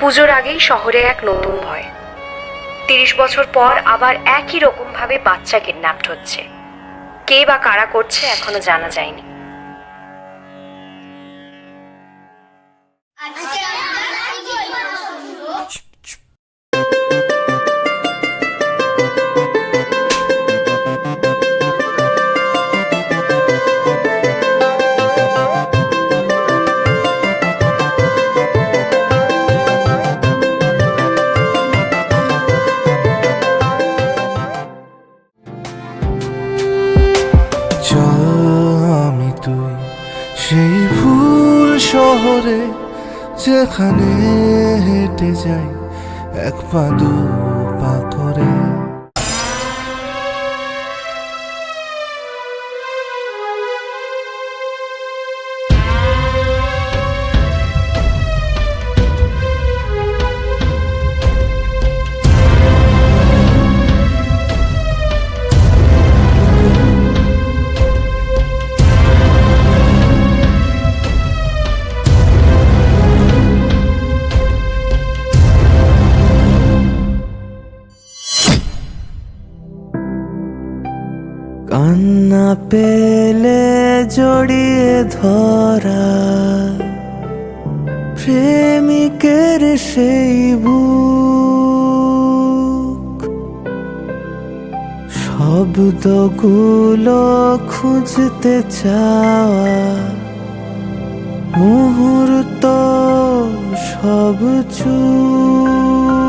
পুজোর আগেই শহরে এক নতুন ভয়। তিরিশ বছর পর আবার একই রকম ভাবে বাচ্চা কিডন্যাপড হচ্ছে। কে বা কারা করছে এখনও জানা যায়নি। শহরে যেখানে হেঁটে যাই এক পা দু পা করে কান্না পেলে জড়িয়ে ধরা প্রেমিকের সেই বুক। শব্দগুলো খুঁজতে চাওয়া মুহূর্ত সব চুপ